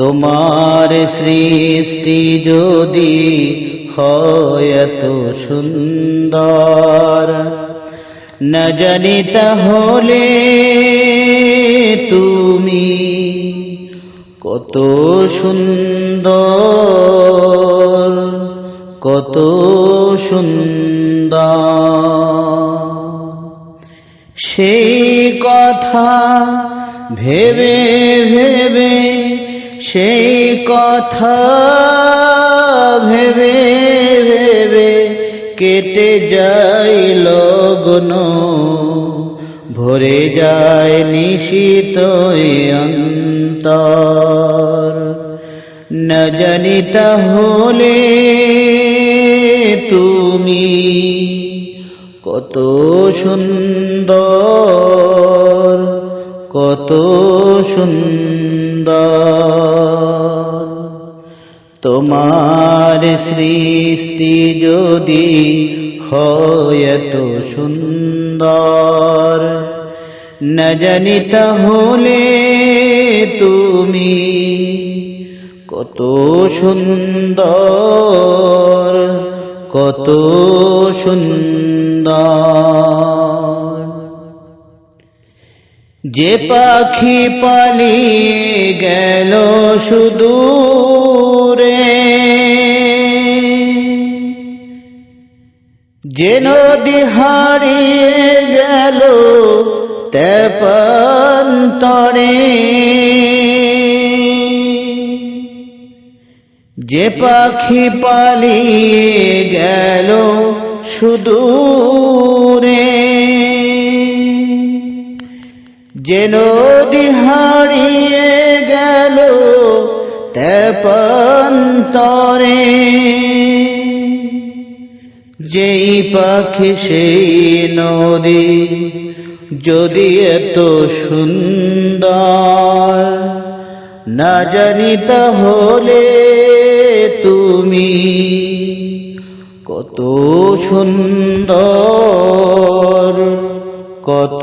তোমার সৃষ্টি যদি হয় এত সুন্দর। না জানি তাহলে তুমি কত সুন্দর কত সুন্দর। সেই কথা ভেবে ভেবে সেই কথা ভেবে ভেবে কেটে যায় লগ্ন। ভরে যায় নিশিত অন্তর। ন জানি তাহলে তুমি কত সুন্দর কত সুন্দর। তোমার সৃষ্টি যদি হয় এত সুন্দর। না জানি তুমি কত সুন্দর কত সুন্দর। যে পাখি পালিয়ে গেল সুদূরে, যে নদী হারিয়ে গেল তেপান্তরে যে পাখি পালিয়ে গেল সুদূরে। যে নদী হারিয়ে গেল তেপান্তরে। যেই পাখি সেই নদী যদি এত সুন্দর, না জানি তাহলে তুমি কত সুন্দর, কত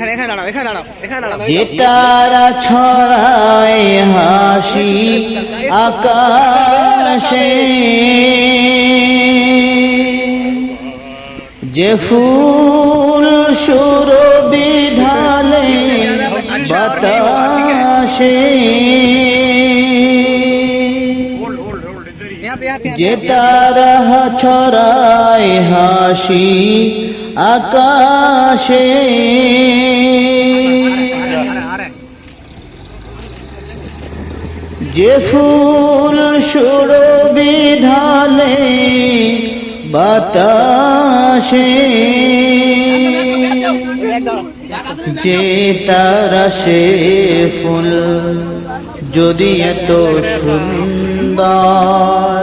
এখানে এখানে দাঁড়াও এখানে দাঁড়াও এখানে দাঁড়াও। ছড়ায় হাসি আকাশে। যে ফুল সুর বিধালে আচ্ছা, বাতাসে। যে তারা ছড়ায় হাসি আকাশে। যে ফুল সুরবি বিধালে বাতাসে, যে তারা সে ফুল যদি এত সুন্দর,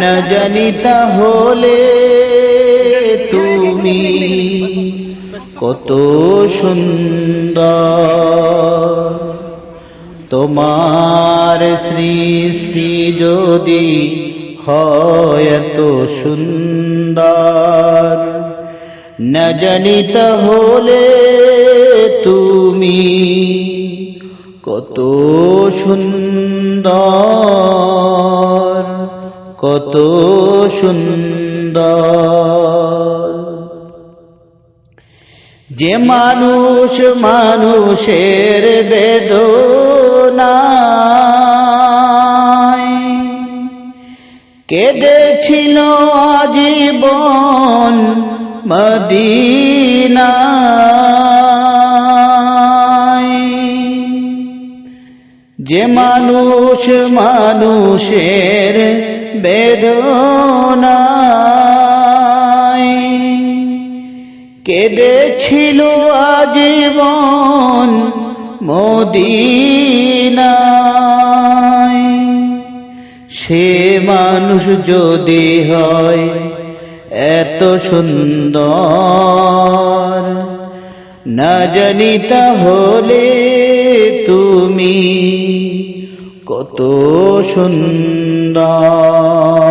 না জানি তাহলে তুমি কত সুন্দর। তোমার সৃষ্টি যদি হয় এত সুন্দর। না জানি তাহলে তুমি কত সুন্দর। কত সুন্দর। যে মানুষ মানুষের বেদনায় কেঁদেছিল আজীবন মদিনায়। যে মানুষ মানুষের বেদনায় কেঁদেছিল আজীবন মদিনায়। সে মানুষ যদি হয় এত সুন্দর না জানি তাহলে তুমি কত সুন্দর।